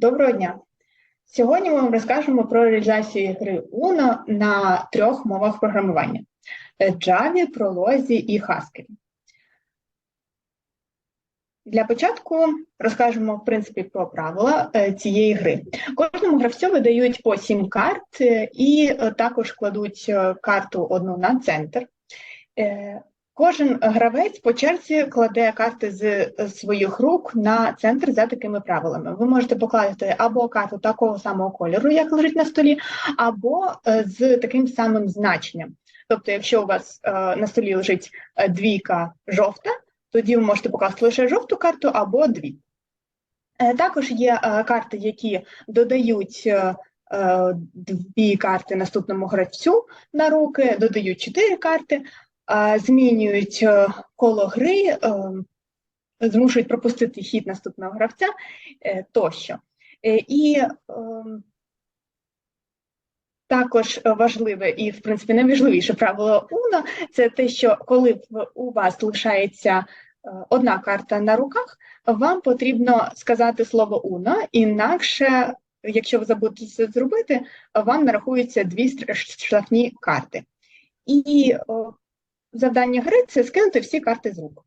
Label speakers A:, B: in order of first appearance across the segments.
A: Доброго дня! Сьогодні ми вам розкажемо про реалізацію гри Uno на трьох мовах програмування: Java, Prolozі і Haskell. Для початку розкажемо в принципі про правила е, цієї гри. Кожному гравцю видають по сім карт е, і е, також кладуть карту одну на центр. Кожен гравець по черзі кладе карти з своїх рук на центр за такими правилами. Ви можете покласти або карту такого самого кольору, як лежить на столі, або з таким самим значенням. Тобто, якщо у вас на столі лежить двійка жовта, тоді ви можете покласти лише жовту карту або дві. Е, також є е, карти, які додають е, дві карти наступному гравцю на руки, додають чотири карти, змінюють коло гри, змушують пропустити хід наступного гравця тощо. І також важливе і, в принципі, найважливіше правило Уно це те, що коли у вас лишається е, одна карта на руках, вам потрібно сказати слово Уно, інакше, якщо ви забудете це зробити, вам нарахуються дві штрафні карти. І завдання гри це скинути всі карти з рук.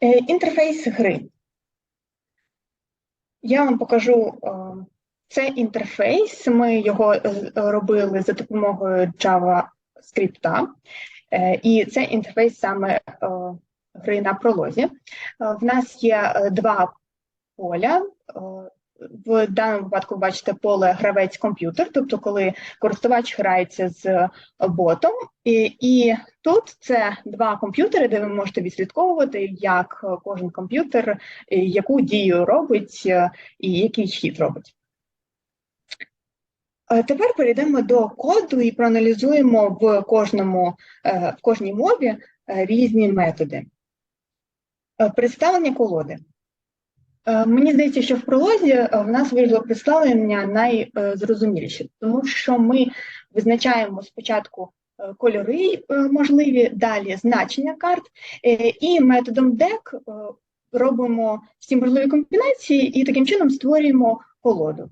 A: Е, інтерфейс гри. Я вам покажу це інтерфейс, ми його е, робили за допомогою JavaScript, е, і це інтерфейс саме е, гри на пролозі. В нас є два поля. В даному випадку ви бачите поле гравець-комп'ютер, тобто коли користувач грається з ботом, і і тут це два комп'ютери, де ви можете відслідковувати, як кожен комп'ютер яку дію робить і який хід робить. Е, тепер перейдемо до коду і проаналізуємо в кожному, е, в кожній мові е, різні методи. Представлення колоди. Мені здається, що в пролозі в нас вийшло представлення найзрозуміліше, тому що ми визначаємо спочатку кольори можливі, далі значення карт, і методом DEC робимо всі можливі комбінації і таким чином створюємо колоду.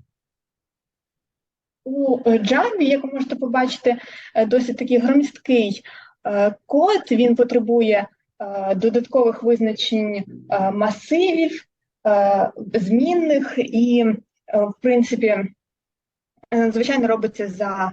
A: У Java, як ви можете побачити, е, досить такий громісткий е, код, він потребує е, додаткових визначень масивів, змінних і, в принципі, звичайно, робиться за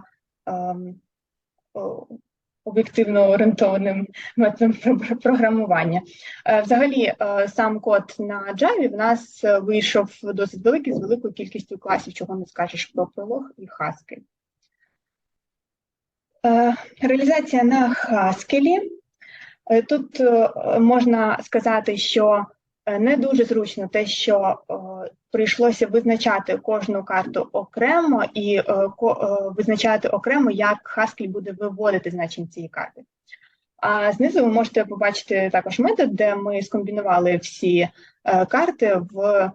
A: об'єктивно орієнтованим методом програмування. Е, взагалі, е, сам код на Java в нас вийшов досить великий з великою кількістю класів, чого не скажеш про пролог і. Е, реалізація на Haskell. Тут можна сказати, що Е, не дуже зручно те, що е, прийшлося визначати кожну карту окремо і е, визначати окремо, як Haskell буде виводити значення цієї карти. А знизу ви можете побачити також метод, де ми скомбінували всі карти в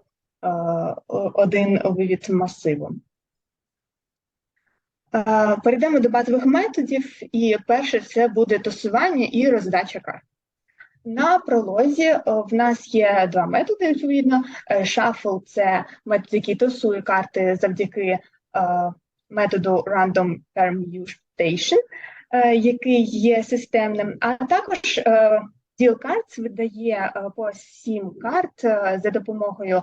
A: один вивід масиву. Перейдемо до базових методів, і перше це буде тосування і роздача карт. На пролозі е, в нас є два методи. Відповідно, Shuffle – це метод, який тусує карти завдяки е, методу Random Permutation, е, який є системним. А також Deal Cards видає по сім карт за допомогою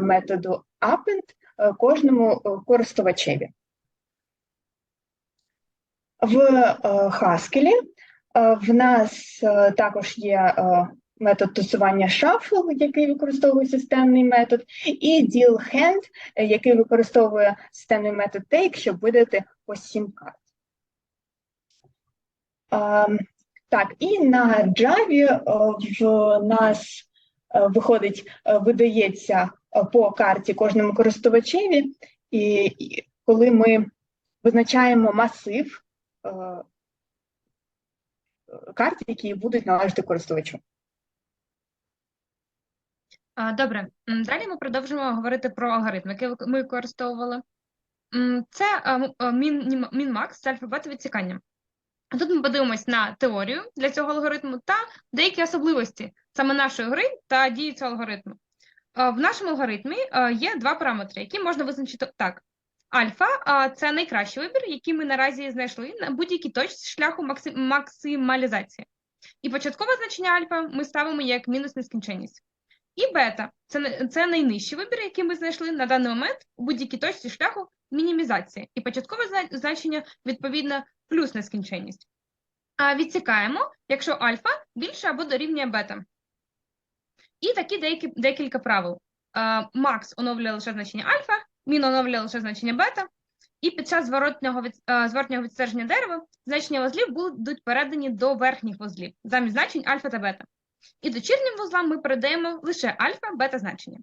A: методу Append кожному користувачеві. В Haskell Е, в нас е, також є е, метод тусування шафл, який використовує системний метод, і deal hand, який використовує системний метод take, щоб видати по 7 карт. Так, і на Java в нас виходить, видається по карті кожному користувачеві, і коли ми визначаємо масив карт, які будуть належати користувачу.
B: Добре, далі ми продовжимо говорити про алгоритми, які ми використовували. Це min-max це альфабет відсікання. Тут ми подивимось на теорію для цього алгоритму та деякі особливості саме нашої гри та дії цього алгоритму. в нашому алгоритмі є два параметри, які можна визначити так. Альфа це найкращий вибір, який ми наразі знайшли на будь-якій точці шляху максималізації. І початкове значення альфа ми ставимо як мінус нескінченність. І бета це, це найнижчий вибір, який ми знайшли на даний момент у будь-якій точці шляху мінімізації. І початкове значення, відповідно, плюс нескінченність. А відсікаємо, якщо альфа більше або дорівнює бета. І такі деякі, декілька правил. Макс оновлює лише значення альфа, мін оновлює лише значення бета, і під час зворотнього, від, е, зворотнього відстеження дерева значення вузлів будуть передані до верхніх вузлів замість значень альфа та бета. І дочірнім вузлам ми передаємо лише альфа, бета значення.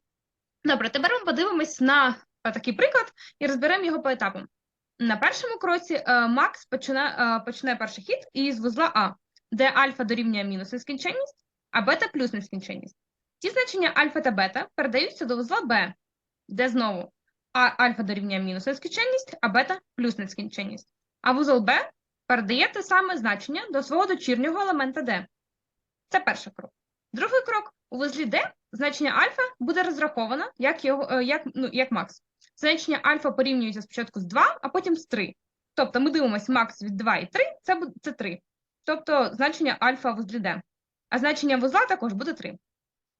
B: Добре, тепер ми подивимось на е, такий приклад і розберемо його по етапам. На першому кроці е, Макс почне, почне перший хід із вузла А, де альфа дорівнює мінус нескінченність, а бета плюс нескінченність. Ті значення альфа та бета передаються до вузла Б, де знову а альфа дорівнює мінус нескінченність, а бета плюс нескінченність. А вузол Б передає те саме значення до свого дочірнього елемента D. Це перший крок. Другий крок у вузлі D значення альфа буде розраховано як, його, е, як, ну, як макс. Значення альфа порівнюється спочатку з 2, а потім з 3. Тобто ми дивимося макс від 2 і 3, це, буде- це 3. Тобто значення альфа в вузлі D. А значення вузла також буде 3.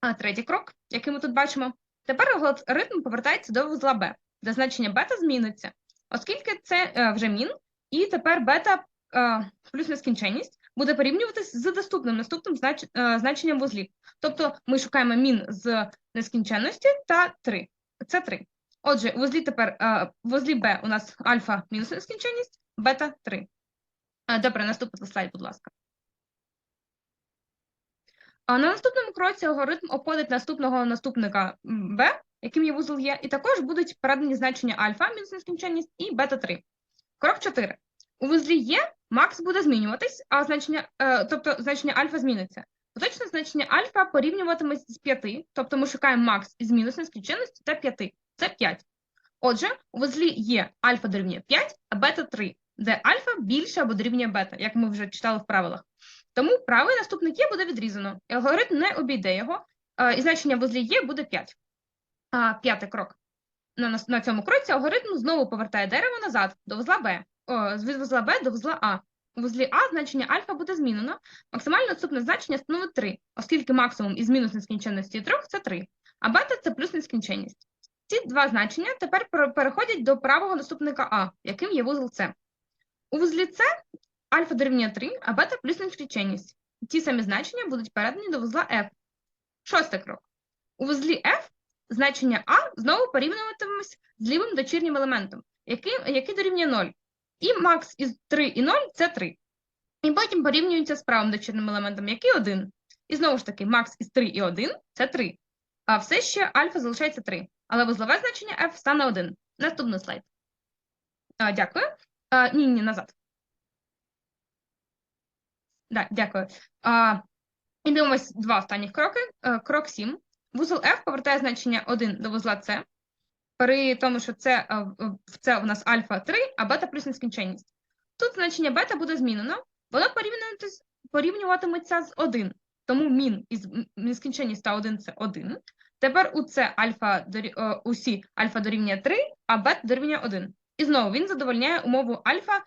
B: А третій крок, який ми тут бачимо, тепер алгоритм повертається до вузла Б, де значення бета зміниться, оскільки це е, вже мін, і тепер бета е, плюс нескінченність буде порівнюватись з доступним наступним е, значенням вузлів. Тобто ми шукаємо мін з нескінченності та 3. Це 3. Отже, вузлі тепер вузлі Б у нас альфа мінус нескінченність, бета 3. Е, Добре, наступний слайд, будь ласка. А на наступному кроці алгоритм обходить наступного наступника b, яким є вузол є, і також будуть передані значення альфа мінус нескінченність і бета 3. Крок 4. У вузлі є макс буде змінюватись, а значення, е, тобто значення альфа зміниться. Поточне значення альфа порівнюватиметься з 5, тобто ми шукаємо макс із мінус нескінченності та 5. Це 5. Отже, у вузлі є альфа дорівнює 5, а бета 3, де альфа більше або дорівнює бета, як ми вже читали в правилах. Тому правий наступник є буде відрізано, і алгоритм не обійде його, е, і значення в вузлі є буде 5. А, п'ятий крок. На, на цьому кроці алгоритм знову повертає дерево назад до вузла Б, з вузла Б до вузла А. У вузлі А значення альфа буде змінено, максимально доступне значення становить 3, оскільки максимум із мінус нескінченності 3 – це 3, а бета – це плюс нескінченність. Ці два значення тепер переходять до правого наступника А, яким є вузол С. У вузлі С альфа дорівнює 3, а бета плюс нескінченність. Ті самі значення будуть передані до вузла F. Шостий крок. У вузлі F значення А знову порівнюватимемось з лівим дочірнім елементом, який, який дорівнює 0. І макс із 3 і 0 – це 3. І потім порівнюється з правим дочірним елементом, який 1. І знову ж таки, макс із 3 і 1 – це 3. А все ще альфа залишається 3. Але вузлове значення F стане 1. Наступний слайд. А, дякую. А, ні, ні, назад. Да, дякую. А, і дивимось два останніх кроки. Е, Крок 7. Вузол F повертає значення 1 до вузла С, при тому, що це, е, це у нас альфа 3, а бета плюс нескінченність. Тут значення бета буде змінено, воно порівнюватиметься з 1, тому мін із нескінченність та 1 – це 1. Тепер у С альфа, е, у Сі альфа дорівнює 3, а бета дорівнює 1. І знову він задовольняє умову альфа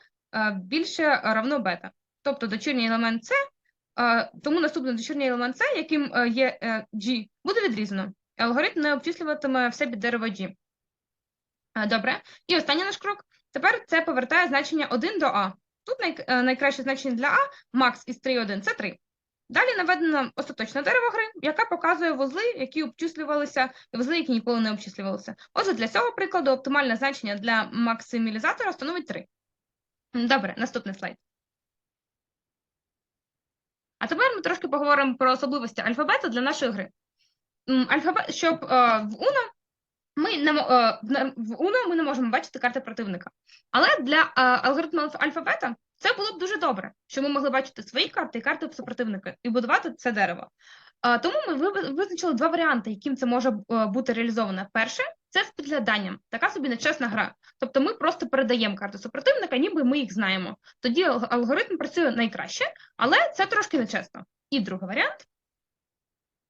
B: більше равно бета. Тобто дочірній елемент С, е, тому наступний дочірній елемент С, яким е, є е, G, буде відрізано. Алгоритм не обчислюватиме все під дерево G. Добре. І останній наш крок. Тепер це повертає значення 1 до А. Тут найкраще значення для А макс із 3-1 – це 3. Далі наведено остаточне дерево гри, яке показує вузли, які обчислювалися, і вузли, які ніколи не обчислювалися. Отже, для цього прикладу оптимальне значення для максималізатора становить 3. Добре, наступний слайд. А тепер ми трошки поговоримо про особливості алфабету для нашої гри. Альфабет, щоб е, в Uno ми не е, в на- Uno ми не можемо бачити карти противника. Але для е, алгоритму альфабета це було б дуже добре, що ми могли бачити свої карти і карти супротивника і будувати це дерево. Тому ми визначили два варіанти, яким це може бути реалізовано. Перше це з підгляданням, така собі нечесна гра. Тобто ми просто передаємо карти супротивника, ніби ми їх знаємо. Тоді алгоритм працює найкраще, але це трошки нечесно. І другий варіант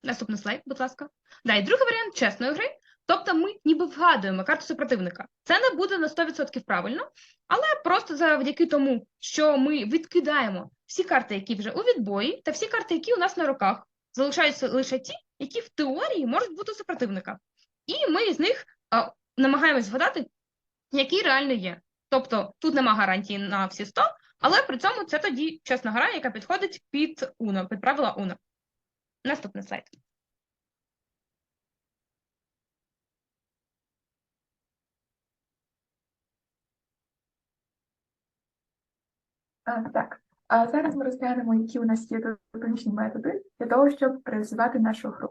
B: Наступний слайд, будь ласка. Да, і другий варіант чесної гри. Тобто ми ніби вгадуємо карту супротивника. Це не буде на 100% правильно, але просто завдяки тому, що ми відкидаємо всі карти, які вже у відбої, та всі карти, які у нас на руках. Залишаються лише ті, які в теорії можуть бути супротивника. І ми з них намагаємось згадати, які реально є. Тобто тут нема гарантії на всі 100, але при цьому це тоді чесна гра, яка підходить під UNO, під правила UNO. Наступний слайд.
C: Так, а зараз ми розглянемо, які у нас є допоміжні методи для того, щоб реалізувати нашу гру.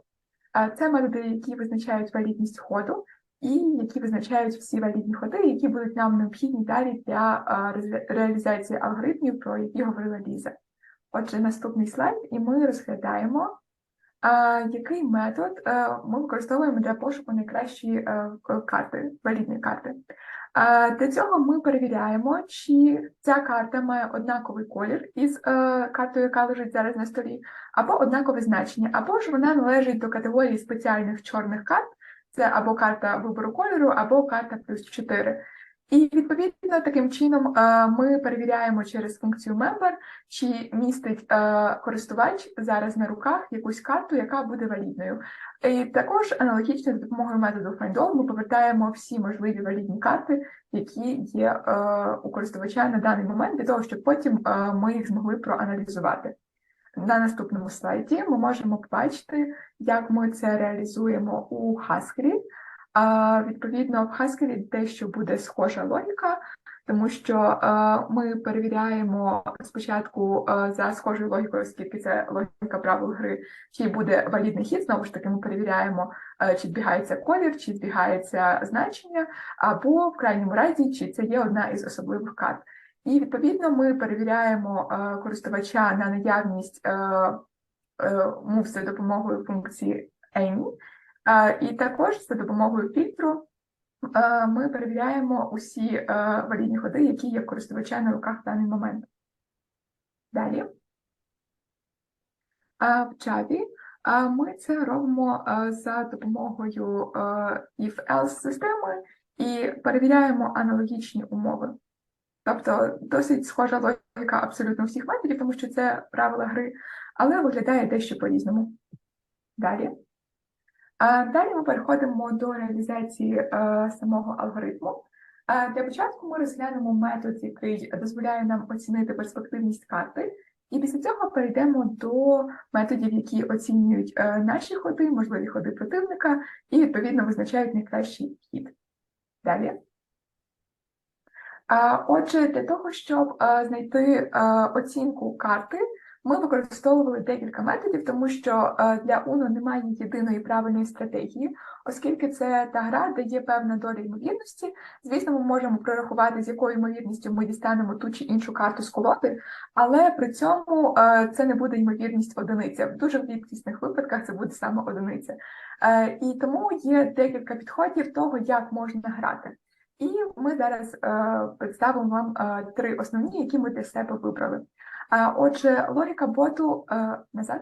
C: А це методи, які визначають валідність ходу, і які визначають всі валідні ходи, які будуть нам необхідні далі для реалізації алгоритмів, про які говорила Ліза. Отже, наступний слайд, і ми розглядаємо, який метод е, ми використовуємо для пошуку найкращої е, карти, валідної карти. Для цього ми перевіряємо, чи ця карта має однаковий колір із е, картою, яка лежить зараз на столі, або однакове значення, або ж вона належить до категорії спеціальних чорних карт, це або карта вибору кольору, або карта плюс 4. І відповідно таким чином е, ми перевіряємо через функцію member, чи містить е, користувач зараз на руках якусь карту, яка буде валідною. І також аналогічно за допомогою методу FindAll ми повертаємо всі можливі валідні карти, які є е, у користувача на даний момент, для того, щоб потім ми їх змогли проаналізувати. На наступному слайді ми можемо побачити, як ми це реалізуємо у Haskell. Відповідно, в Haskell дещо буде схожа логіка, тому що ми перевіряємо спочатку за схожою логікою, оскільки це логіка правил гри, чи буде валідний хід. Знову ж таки, ми перевіряємо, чи збігається колір, чи збігається значення, або в крайньому разі, чи це є одна із особливих карт. І відповідно ми перевіряємо е, користувача на наявність е, е, мов за допомогою функції ANY, і також за допомогою фільтру ми перевіряємо усі валідні ходи, які є в користувача на руках в даний момент. Далі. В Java ми це робимо за допомогою if-else системи і перевіряємо аналогічні умови. Тобто досить схожа логіка абсолютно всіх методів, тому що це правила гри, але виглядає дещо по-різному. Далі. А Далі ми переходимо до реалізації е, самого алгоритму. Е, Для початку ми розглянемо метод, який дозволяє нам оцінити перспективність карти, і після цього перейдемо до методів, які оцінюють е, наші ходи, можливі ходи противника, і відповідно визначають найкращий хід. Далі. А, Отже, для того, щоб е, знайти е, оцінку карти, ми використовували декілька методів, тому що е, для UNO немає єдиної правильної стратегії, оскільки це та гра, де є певна доля ймовірності. Звісно, ми можемо прорахувати, з якою ймовірністю ми дістанемо ту чи іншу карту з колоди, але при цьому е, це не буде ймовірність одиниця. В дуже рідкісних випадках це буде саме одиниця. Е, І тому є декілька підходів того, як можна грати. І ми зараз е, представимо вам е, три основні, які ми для себе вибрали. А, Отже, логіка боту е, назад.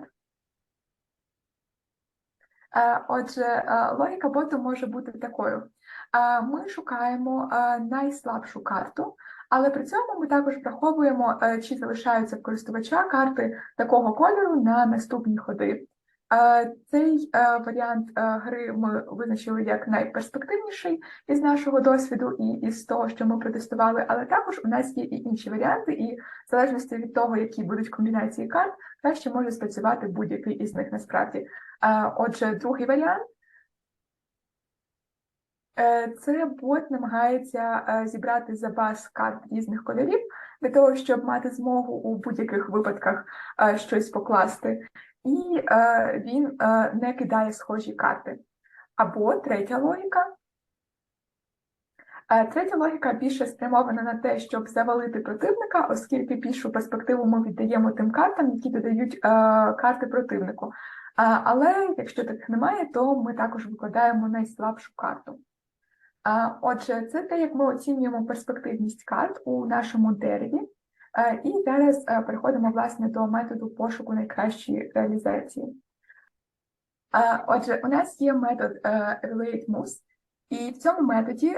C: Е, Отже, е, логіка боту може бути такою: Е, ми шукаємо е, найслабшу карту, але при цьому ми також враховуємо, е, чи залишаються в користувача карти такого кольору на наступні ходи. Е, Цей е, варіант е, гри ми визначили як найперспективніший із нашого досвіду і із того, що ми протестували, але також у нас є і інші варіанти, і в залежності від того, які будуть комбінації карт, краще може спрацювати будь-який із них насправді. Отже, другий варіант. Це бот намагається зібрати запас карт різних кольорів для того, щоб мати змогу у будь-яких випадках щось покласти, і е, він е, не кидає схожі карти. Або третя логіка. Е, Третя логіка більше спрямована на те, щоб завалити противника, оскільки більшу перспективу ми віддаємо тим картам, які додають е, карти противнику. Е, Але якщо таких немає, то ми також викладаємо найслабшу карту. Е, Отже, це те, як ми оцінюємо перспективність карт у нашому дереві. Е, І зараз е, переходимо власне до методу пошуку найкращої реалізації. Е, Отже, у нас є метод Moves, і в цьому методі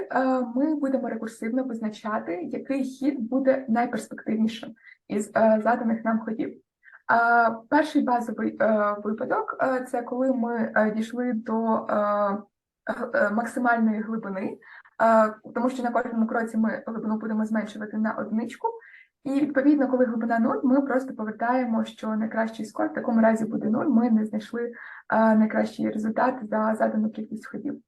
C: ми будемо рекурсивно визначати, який хід буде найперспективнішим із заданих нам ходів. Перший базовий випадок це коли ми дійшли до максимальної глибини, тому що на кожному кроці ми глибину будемо зменшувати на одиничку. І відповідно, коли глибина 0, ми просто повертаємо, що найкращий скор в такому разі буде 0, ми не знайшли е, найкращий результат за задану кількість ходів. Е,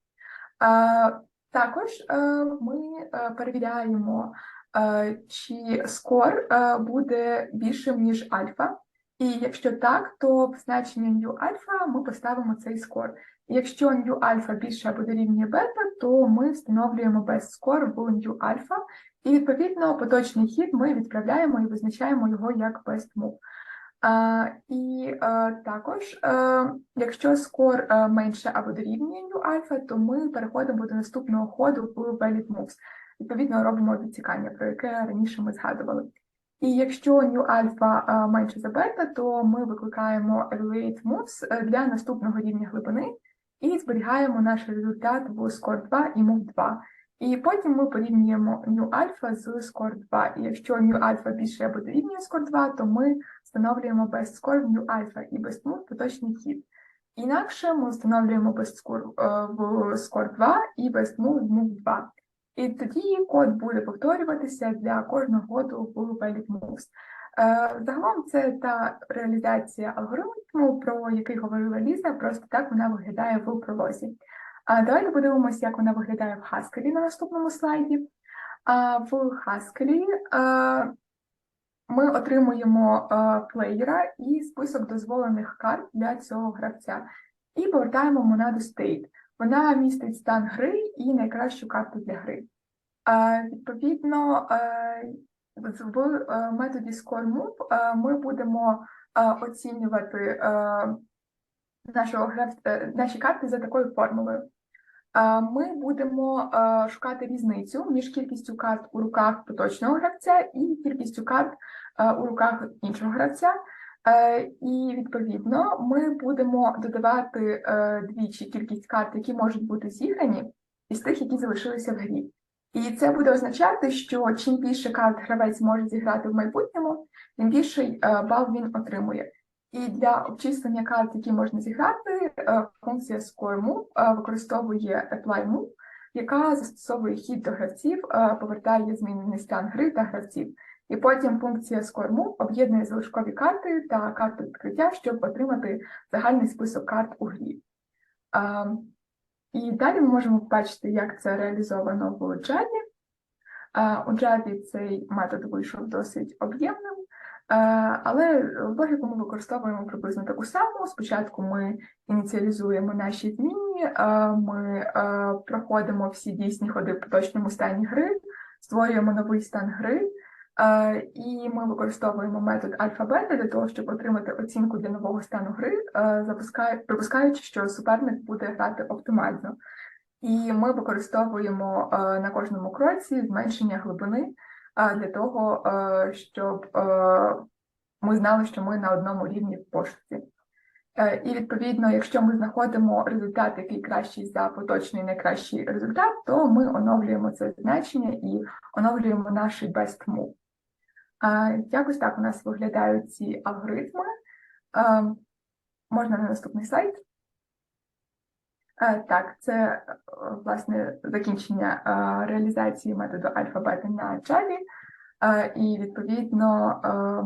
C: Також е, ми перевіряємо, чи скор буде більшим, ніж альфа. І якщо так, то в значенні new альфа ми поставимо цей скор. Якщо new альфа більше або дорівнює бета, то ми встановлюємо best score в new альфа, і відповідно поточний хід ми відправляємо і визначаємо його як best move. А, і е, також, е, якщо скор е, менше або дорівнює new альфа, то ми переходимо до наступного ходу в valid moves. Відповідно, робимо відсікання, про яке раніше ми згадували. І якщо new альфа менше за бета, то ми викликаємо evaluate moves для наступного рівня глибини і зберігаємо наш результат в score 2 і move 2. І потім ми порівнюємо new альфа з score 2. І якщо new альфа більше або дорівнює score 2, то ми встановлюємо best score в new альфа і best move поточний хід. Інакше ми встановлюємо best score е, в score 2 і best move в move 2. І тоді код буде повторюватися для кожного ходу в valid moves. Е, Загалом це та реалізація алгоритму, про який говорила Ліза, просто так вона виглядає в пролозі. Давайте подивимося, як вона виглядає в Haskell на наступному слайді. В Haskell е, ми отримуємо е, плеєра і список дозволених карт для цього гравця. І повертаємо монаду state. Вона містить стан гри і найкращу карту для гри. Відповідно, в е, методі ScoreMove е, ми будемо е, оцінювати наші карти за такою формулою. Ми будемо шукати різницю між кількістю карт у руках поточного гравця і кількістю карт у руках іншого гравця. І відповідно ми будемо додавати двічі кількість карт, які можуть бути зіграні, із тих, які залишилися в грі. І це буде означати, що чим більше карт гравець може зіграти в майбутньому, тим більший е, бал він отримує. І для обчислення карт, які можна зіграти, е, функція ScoreMove е, використовує ApplyMove, яка застосовує хід до гравців, повертає змінений стан гри та гравців. І потім функція ScoreMove об'єднує залишкові карти та карти відкриття, щоб отримати загальний список карт у грі. І далі ми можемо побачити, як це реалізовано в Java. У Java цей метод вийшов досить об'ємним, але логіку ми використовуємо приблизно таку саму. Спочатку ми ініціалізуємо наші зміни, ми проходимо всі дійсні ходи в поточному стані гри, створюємо новий стан гри, і ми використовуємо метод альфа-бета для того, щоб отримати оцінку для нового стану гри, е, припускаючи, що суперник буде грати оптимально. І ми використовуємо е, на кожному кроці зменшення глибини е, для того, е, щоб е, ми знали, що ми на одному рівні в пошуці. Е, І відповідно, якщо ми знаходимо результат, який кращий за поточний найкращий результат, то ми оновлюємо це значення і оновлюємо наш best move. Якось так у нас виглядають ці алгоритми. Можна на наступний слайд. Так, це власне закінчення реалізації методу альфа-бета на Java. І відповідно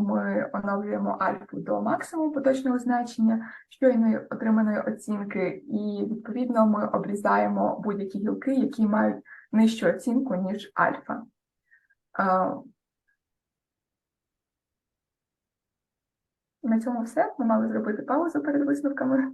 C: ми оновлюємо альфу до максимуму поточного значення щойної отриманої оцінки, і відповідно ми обрізаємо будь-які гілки, які мають нижчу оцінку, ніж альфа. На цьому все. Ми мали зробити паузу перед висновками.